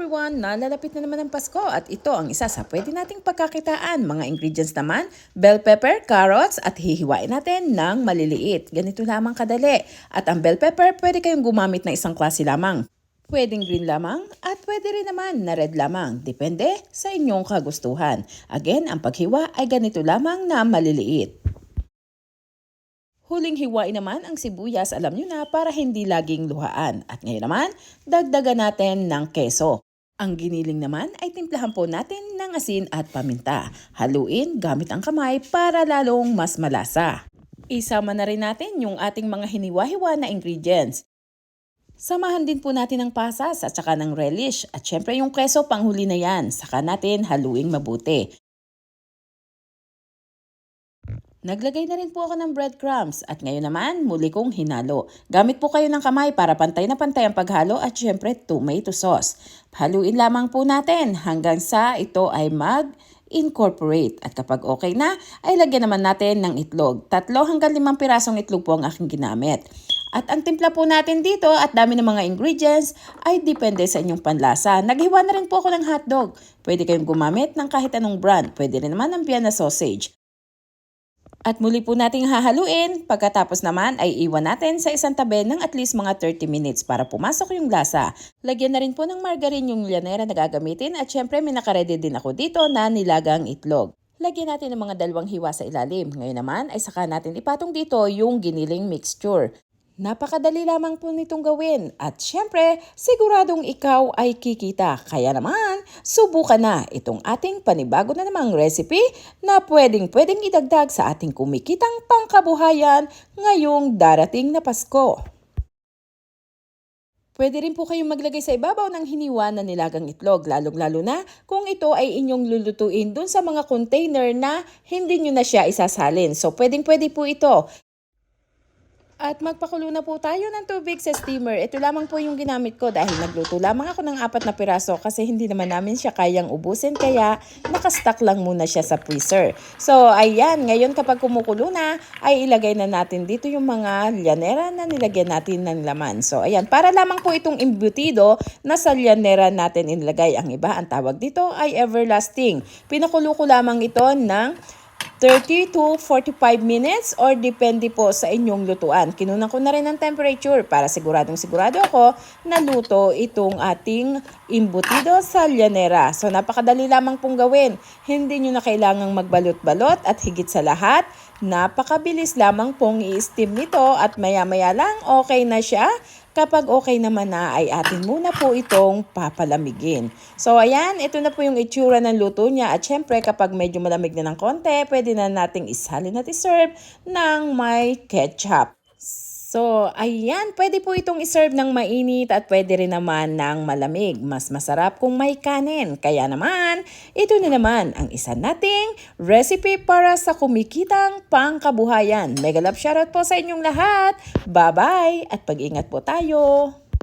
everyone! Nalalapit na naman ang Pasko at ito ang isa sa pwede nating pagkakitaan. Mga ingredients naman, bell pepper, carrots at hihiwain natin ng maliliit. Ganito lamang kadali. At ang bell pepper, pwede kayong gumamit ng isang klase lamang. Pwedeng green lamang at pwede rin naman na red lamang. Depende sa inyong kagustuhan. Again, ang paghiwa ay ganito lamang na maliliit. Huling hiwain naman ang sibuyas, alam nyo na, para hindi laging luhaan. At ngayon naman, dagdagan natin ng keso. Ang giniling naman ay timplahan po natin ng asin at paminta. Haluin gamit ang kamay para lalong mas malasa. Isama na rin natin yung ating mga hiniwa-hiwa na ingredients. Samahan din po natin ng pasas at saka ng relish. At syempre yung keso panghuli na yan. Saka natin haluing mabuti. Naglagay na rin po ako ng breadcrumbs at ngayon naman muli kong hinalo. Gamit po kayo ng kamay para pantay na pantay ang paghalo at syempre tomato sauce. Haluin lamang po natin hanggang sa ito ay mag incorporate. At kapag okay na, ay lagyan naman natin ng itlog. Tatlo hanggang limang pirasong itlog po ang aking ginamit. At ang timpla po natin dito at dami ng mga ingredients ay depende sa inyong panlasa. Naghiwa na rin po ako ng hotdog. Pwede kayong gumamit ng kahit anong brand. Pwede rin naman ng Vienna sausage. At muli po nating hahaluin. Pagkatapos naman ay iwan natin sa isang tabi ng at least mga 30 minutes para pumasok yung lasa. Lagyan na rin po ng margarine yung llanera na gagamitin at syempre may nakaredy din ako dito na nilagang itlog. Lagyan natin ng mga dalawang hiwa sa ilalim. Ngayon naman ay saka natin ipatong dito yung giniling mixture. Napakadali lamang po nitong gawin at syempre siguradong ikaw ay kikita. Kaya naman, subukan na itong ating panibago na namang recipe na pwedeng pwedeng idagdag sa ating kumikitang pangkabuhayan ngayong darating na Pasko. Pwede rin po kayong maglagay sa ibabaw ng hiniwa na nilagang itlog, lalong-lalo na kung ito ay inyong lulutuin dun sa mga container na hindi nyo na siya isasalin. So, pwedeng-pwede po ito. At magpakulo na po tayo ng tubig sa steamer. Ito lamang po yung ginamit ko dahil nagluto lamang ako ng apat na piraso kasi hindi naman namin siya kayang ubusin kaya nakastock lang muna siya sa freezer. So ayan, ngayon kapag kumukulo na ay ilagay na natin dito yung mga llanera na nilagyan natin ng laman. So ayan, para lamang po itong embutido na sa llanera natin inilagay. Ang iba, ang tawag dito ay everlasting. Pinakulo ko lamang ito ng 30 to 45 minutes or depende po sa inyong lutuan. Kinunan ko na rin ang temperature para siguradong sigurado ako na luto itong ating imbutido sa llanera. So napakadali lamang pong gawin. Hindi nyo na kailangang magbalot-balot at higit sa lahat, napakabilis lamang pong i-steam nito at maya-maya lang okay na siya. Kapag okay naman na ay atin muna po itong papalamigin. So ayan, ito na po yung itsura ng luto niya. At syempre kapag medyo malamig na ng konti, pwede na nating isalin at iserve ng may ketchup. So, ayan, pwede po itong iserve ng mainit at pwede rin naman ng malamig. Mas masarap kung may kanin. Kaya naman, ito na naman ang isa nating recipe para sa kumikitang pangkabuhayan. Mega love shoutout po sa inyong lahat. Bye-bye at pag-ingat po tayo.